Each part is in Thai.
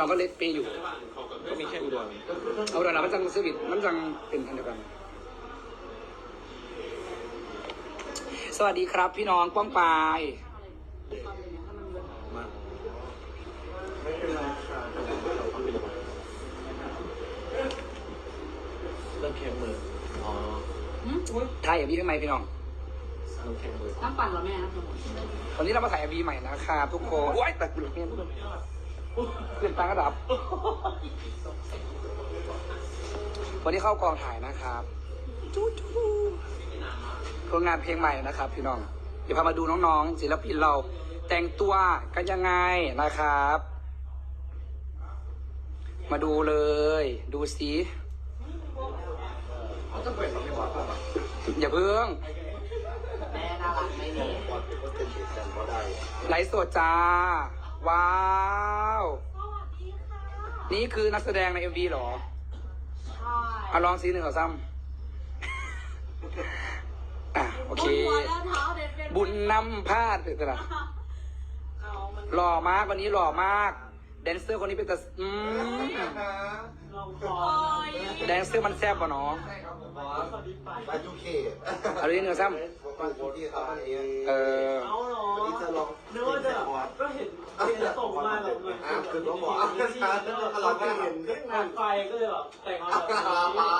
รก็เล็กเปย์อยู่ ก็มีแค่อุดรเอาอุดรนะมันจังเซอร์วิสมันจังเป็นอันเดียวกัน สวัสดีครับ พี่น้องป้องปายมาไม่เป็นไรค่ะเราต้องเป็นอะไรเริ่มแข็งมืออ๋อถ่ายอย่างนี้ทำไมพี่น้องเริ่มแข็งมือน้ำปั่นเหรอแม่น้ำปั่นวันนี้เรามาถ่ายวีใหม่นะครับทุกคนโอ้ยแต่กูเนี่ย เปลี่ยนแปลงระดับ วันนี้เข้ากองถ่ายนะครับจู้จู้ผลงานเพลงใหม่นะครับ พี่น้อง เดี๋ยวพามาดูน้องๆศิลปินเราแต่งตัวกันยังไงนะครับ มาดูเลย ดูสิอย่าเพิ่งแม่น่ารักไม่มีไลฟ์สดจ้า ว้าว นี่คือนักแสดงใน MV เหรอใช่เอาลองซีหนึ่งขอซ้ำอะโอเคบนหัวแล้วเท้าเด็ดเป็นบุญนำพาดเป็นไรเอามันหล่อมากวันนี้หล่อมาก แดนเซอร์คนนี้เป็นแต่อืมลองคอยแดนเซอร์มันแซ่บป่ะเนาะไปจูเคเอาดูนิดหนึ่งซ้ไปจูเคครับวันนี้ำเออเอาเหรอวันนี้จะลองนึกว่าจะก็เห็น เห็นส่งมาแบบเหมือนอะคือต้องบอกอะช้าแล้วเราไม่เห็นขึ้นงานไฟก็เลยแบบแต่งมาแบบนี้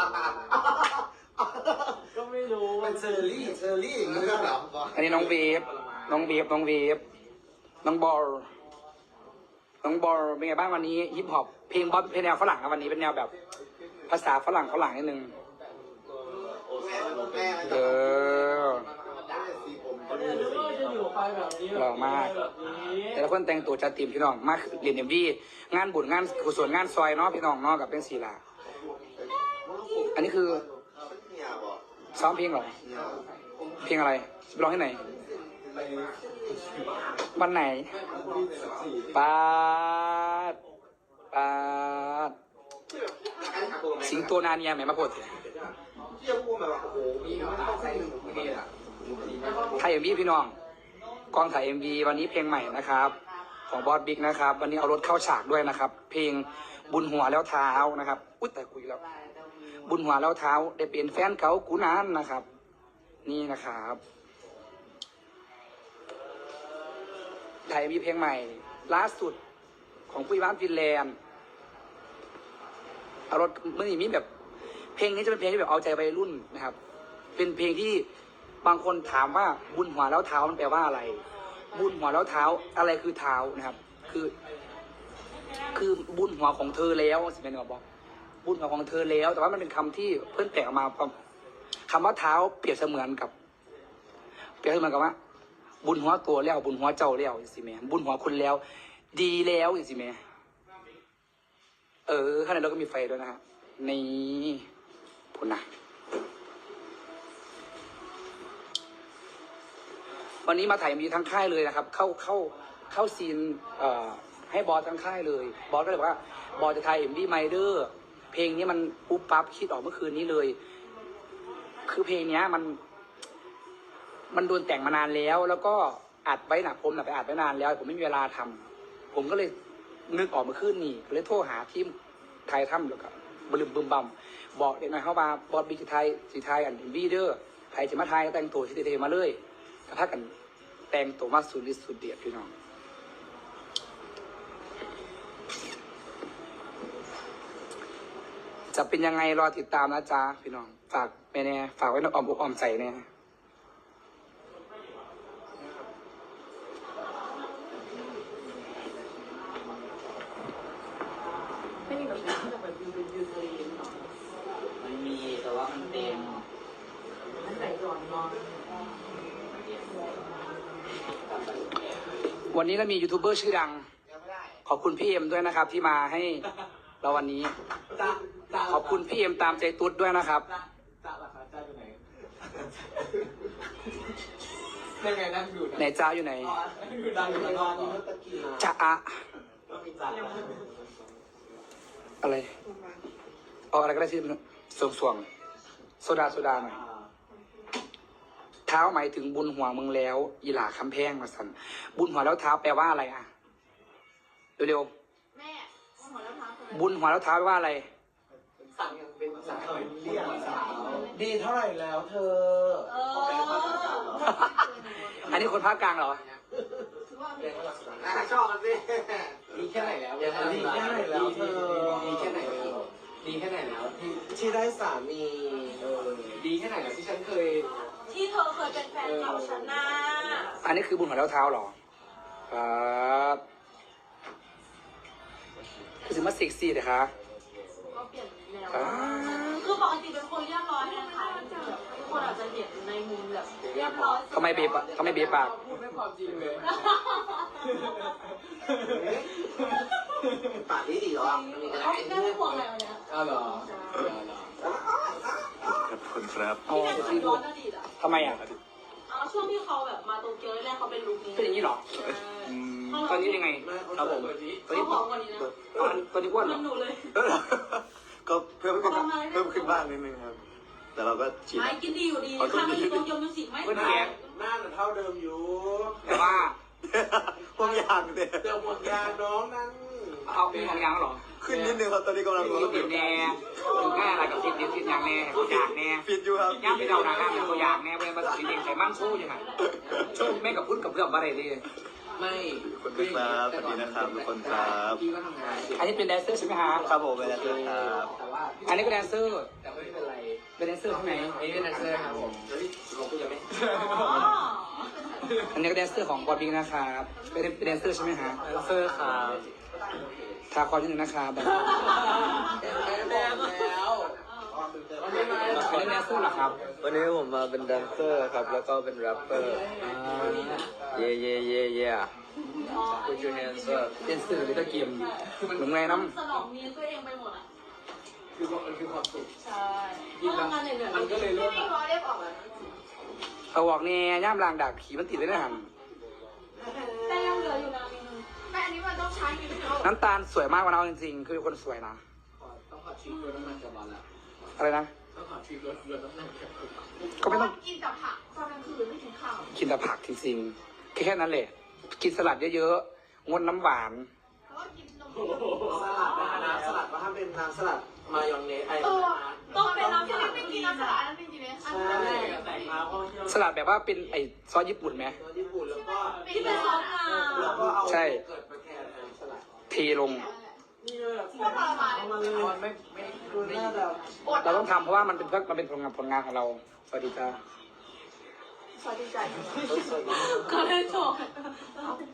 ก็ไม่รู้เป็นเชอร์รี่เชอร์รี่อย่างนี้ก็หลับก่อนอันนี้น้องเวฟน้องเวฟน้องเวฟน้องบอลน้องบอลเป็นไงบ้างวันนี้ฮิปฮอปเพลงบอลเพลงแนวฝรั่งนะวันนี้เป็นแนวแบบ ภาษาฝรั่งฝรั่งนิดนึงเออเนี่ยนึกว่าจะอยู่ไฟแบบนี้หล่อมาก แบบนี้แต่ละคนแต่งตัวจัดเต็มพี่น้องมากเรียนเอ็มวีงานบุญงานกุศลงานซอยเนาะพี่น้องเนาะกับเป็นศิลาอันนี้คือเนี่ยบอกซ้อมเพลงเหรอเพลงอะไรจะไปร้องที่ไหน วันไหนปาดปาดสิงโตนาเนียแหม่มาโพดเถอะเที่ยวพูดแบบโอ้โหมีมันต้องใส่หนึ่งนี่อะถ่ายเอ็มวีพี่น้อง กองถ่ายเอ็มวีวันนี้เพลงใหม่นะครับ ของบอสบิ๊กนะครับ วันนี้เอารถเข้าฉากด้วยนะครับ เพลงบุญหัวแล้วเท้านะครับอุ๊ยแต่คุยแล้ว บุญหัวแล้วเท้า ได้เป็นแฟนเขากูนานนะครับ นี่นะครับถ่ายมีเพลงใหม่ ล่าสุดของปุ้ยบ้านฟินแลนด์เอารถมันมีแบบ เพลงนี้จะเป็นเพลงที่แบบเอาใจวัยรุ่นนะครับ เป็นเพลงที่ บางคนถามว่าบุญหัวแล้วเท้ามันแปลว่าอะไร บุญหัวแล้วเท้าอะไรคือเท้านะครับ คือ คือบุญหัวของเธอแล้วสิเป็นบอกบุญหัวของเธอแล้ว แต่ว่ามันเป็นคำที่เพิ่อนแต่งออกมาคำว่าเท้าเปรียบเสมือนกับ เปรียบเสมือนกับว่า บุญหัวตัวแล้ว บุญหัวเจ้าแล้วสิแม่บุญหัวคุณแล้ว ดีแล้วสิแม่เออข้างในเราก็มีไฟด้วยนะฮะนี่พุ่นนะ วันนี้มาถ่ายมีทั้งค่ายเลยนะครับ เข้าเข้าเข้าซีนเอ่อให้บอสทั้งค่ายเลย บอสก็เลยบอกว่าบอสจะถ่ายเอ็มวีไมเดอร์เพลงนี้มันปุ๊บปั๊บคิดออกเมื่อคืนนี้เลย คือเพลงนี้มัน มันโดนแต่งมานานแล้ว แล้วก็อัดไว้นะผมนะไปอัดไว้นานแล้ว ผมไม่มีเวลาทำผมก็เลยนึกออกมาขึ้นนี่เลยโทรหาทีมไทยทำแล้วก็บลืมบึมบัมบอกเด็กน้อยเข้ามาบอสบิ๊กไทยสีไทยอันวีเดอร์ไทยจะมาไทยก็แต่งตัวที่เทๆมาเลยก็พักกัน แต่งตัวมาสุดฤทธิ์สุดเดียดพี่น้องจะเป็นยังไงรอติดตามนะจ๊ะพี่น้อง ฝากไปแน่ฝากไว้ในอ้อมอกอ้อมใจแน่ไม่มีแบบนั้นที่จะแบบยืนเป็นยืนทะเลหรอมันมีแต่ว่ามันเต็มนั่นใส่ก่อนนอน วันนี้เรามียูทูบเบอร์ชื่อดัง ขอบคุณพี่เอ็มด้วยนะครับ ที่มาให้เราวันนี้ ขอบคุณพี่เอ็มตามใจตุ๊ดด้วยนะครับจ้าจ้าล่ะคะจ้าอยู่ไหนยังไงนั่งอยู่ไหนจ้าอยู่ไหนนั่งอยู่ดังอยู่ในนอนอยู่ตะกี้จะอะก็มีจ้าอะไรเอาอะไรก็ได้ที่สวงสวงๆโซดาโซดาหน่อย เท้าหมายถึงบุญหัวมึงแล้ว อีหล่าคำแพงมาสันบุญหัวแล้วเท้าแปลว่าอะไรอะเร็วแม่หัวแล้วพักเลยบุญหัวแล้วเท้าแปลว่าอะไรสั่งยังเป็นภาษาเรียกสาวดีเท่าไหร่แล้วเธอเอออันนี้คนภาคกลางเหรออะชอบมันสิดีแค่ไหนแล้วดีแค่ไหนแล้วเธอดีแค่ไหนแล้วดีแค่ไหนแล้วที่ที่ได้สามีเออดีแค่ไหนแล้วที่ฉันเคย ที่เธอเคยเป็นแฟนเก่าฉันน่ะอันนี้คือบุญหัวแล้วเท้าเหรอครับคือสิมาเซ็กซี่เลยคะก็เปลี่ยนแนวอ่าคือปกติเป็นคนเรียบร้อยนะคะจริงๆแบบทุกคนอาจจะเห็นในมุมแบบเรียบร้อยทำไมเบปะทำไมเบปากพูดไม่ความจริงเลยปากนี้ดีเหรอมีกระเขาไรแม่ไม่ห่วงอะไรวันเนี้ยอ้าวเหรอเออเหรอขอบคุณครับเอาพี่แม่เซ็กเหมือซี่นดูย้อนอดีตอะ ทำไมอะเอาช่วงที่เขาแบบมาโตเกียวแรกๆเขาเป็นลุคนี้เป็นอย่างนี้เหรอใช่อืมตอนนี้ยังไงครับผมวันนี้ตอนนี้เขาผอมกว่านี้นะตอนตอนนี้อ้วนเหรมัอนหนูเลยก็เพิ่มขึ้นเพิ่มขึ้นบ้างนิดนึงครับ แต่เราก็ชินไม่กินดีอยู่ดีค่ะมาอยู่โตเกียวมิวสิกไม่เพื่อนได้แกหน้าน่ะเท่าเดิมอยู่แต่ว่า พวกยางเนี่ยเดี๋ยวหมดยาน้องนั้น เอามีของยางเหรอขึ้นนิดนึงครับตอนนี้กำลังฟิตดิบแน่ถึงแค่อะไรกับฟิตดิบฟิตยางแน่เขาอยากแน่ฟิตอยู่ครับย่างไปเดาหนาห้ามอย่างเขาอยากแน่เวลามาสีเด็กใส่มั่งสู้ยังไงแม่กับพุ่นกับเพื่อนอะไรดีไม่ขอบคุณครับสวัสดีนะครับทุกคนครับพี่ก็ทำงานอันนี้เป็นแดนเซอร์ใช่ไหมฮะครับผมเป็นอาจารย์ครับแต่ว่าอันนี้ก็แดนเซอร์แต่ไม่เป็นไรเป็นแดนเซอร์ใช่ไหมอันนี้เป็นนักแสดงครับผมแล้วพี่ลงพูดยังไม่อ๋ออันนี้ก็แดนเซอร์ของบอดบิงนะครับเป็นเป็นแดนเซอร์ใช่ไหมฮะเซอร์ครับ ทาคอนิดนึงนะครับแบบแล้วแล้ววันนี้มาอันนี้แดนเซอร์เหรอครับวันนี้ผมมาเป็นแดนเซอร์ครับ แล้วก็เป็นแรปเปอร์ เย่เย่เย่เย่ Put your hands up แดนเซอร์หรือตะเกียมเหมือนไงน้สนองนี้ตัวเองไปหมดอะคือมันคือความสุขใช่เพราะทำงานเหนื่อยๆมันก็เลยเริ่มไม่ร้อยเรียบออกแล้วำเอาออกเนี่ยย่ามลางดักขี่มันติดไว้ในหัน ต่อันนี้มันต้องใช้อยู่ที่เราน้ำตาลสวยมากกว่าเราจริงๆ คือเป็นคนสวยนะ ต้องขอทริปรถน้ำมันกับบอลละอะไรนะ ต้องขอทริปรถรถน้ำมันกับก็ไม่ต้องกินกับผักตอนกลางคืนไม่กินข้าวกินแต่ผักจริงๆ แค่แค่นั้นแหละ กินสลัดเยอะๆ งดน้ำหวาน แล้วก็กินนมสลัดนะน้ำสลัดว่าถ้าเป็นน้ำสลัดมายองเนสไอ้เออต้องเป็นน้ำที่ไม่กินน้ำสลัดอันนั้นเป็นจริงไหมอันใช่นั้นแต่งมาเพราะที่สลัดแบบว่าเป็นไอซอสญี่ปุ่นไหมตัวญี่ปุ่นแล้วก็ ที่เป็นซอสงาแล้วก็เอาใช่เกิดมาแค่น้ำสลัด เทลงนี่เลยแบบก็ทรมานเอามาเลยมันไม่ไม่ดูหน้าแบบเราต้องทำเพราะว่ามันเป็นเพื่อมันเป็นผลงานผลงานของเรา สวัสดีจ้าสวัสดีใจก็เลยจบ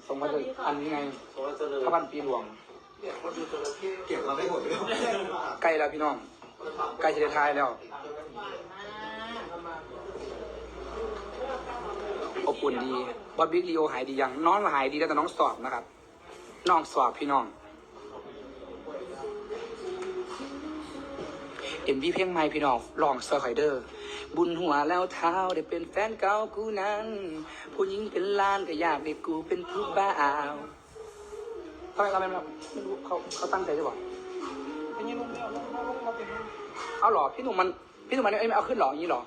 ส่งมาเลยอันนี้ไงโซเจริญพระพันปีหลวงเนี่ยคนดูจระเข้เก็บมาไม่หมดเลยใกล้แล้วพี่น้อง ใกล้จะได้ทายแล้วอบอุ่นดีบอสบิ๊กลีโอหายดียัง น้องหายดีแล้วแต่น้องสอบนะครับ น้องสอบพี่น้องเอ็มวีเพลงใหม่พี่น้องลองเซอร์ไคเดอร์ บุญหัวแล้วเท้าได้เป็นแฟนเก่ากูนั้น ผู้หญิงเป็นล้านก็อยากได้กูเป็นผู้บ่าอาวทำไมเราไม่ไม่รู้เขาเขาตั้งใจหรือเปล่าเป็นยังไงไม่เอาเอาเหรอพี่หนุ่มมันพี่หนุ่มมันเอ้ยไม่เอาขึ้นหรออย่างนี้หรอ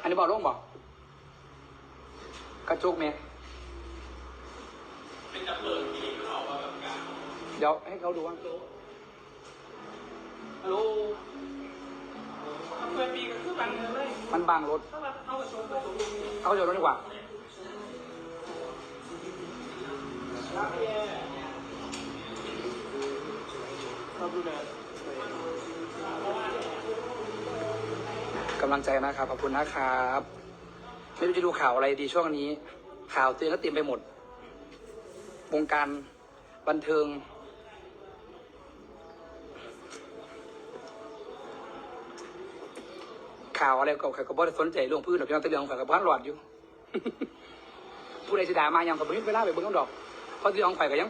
อันนี้บอกลงบอกกระจุกเมย์ เดี๋ยวให้เขาดูว่าฮัลโหลเคยมีก็คือบังเลยมันบางรถ ถ้ามาเข้ากับชมกับชมเอาเดี๋ยวรถดีกว่าเราดูแลกำลังใจนะครับ ขอบคุณนะครับ ไม่รู้จะดูข่าวอะไรดีช่วงนี้ ข่าวเตัวเองก็เต็มไปหมด วงการบันเทิง ข่าวอะไรก็ใครก็บ่ได้สนใจเรื่องพื้นหรอกพี่น้องแตะเรื่องข่อยกับบ้านหลอดอยู่ ผู้ใดสิด่ามายังกับบ่มีเวลาไปเบิ่งดอกเพราะเรื่องข่อยก็ยัง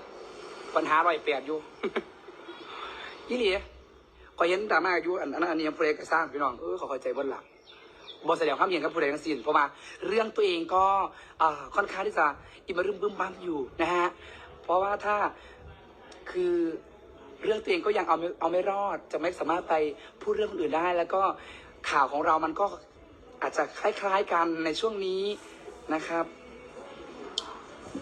ปัญหาร้อยแปดอยู่ยี่หลีข่อยเห็นดราม่าอยู่อันนั้นอันนี้ผู้ใดก็สร้างพี่น้องเออเขาเข้าใจบนหลักบ่แสดงความเห็นกับผู้ใดทั้งสิ้นเพราะว่าเรื่องตัวเองก็อ่าค่อนข้างที่จะอิมารึมบึมบ้ามอยู่นะฮะเพราะว่าถ้าคือเรื่องตัวเองก็ยังเอาเอาไม่รอด จะไม่สามารถไปพูดเรื่องคนอื่นได้ แล้วก็ ข่าวของเรามันก็อาจจะคล้าย ๆกันในช่วงนี้นะครับ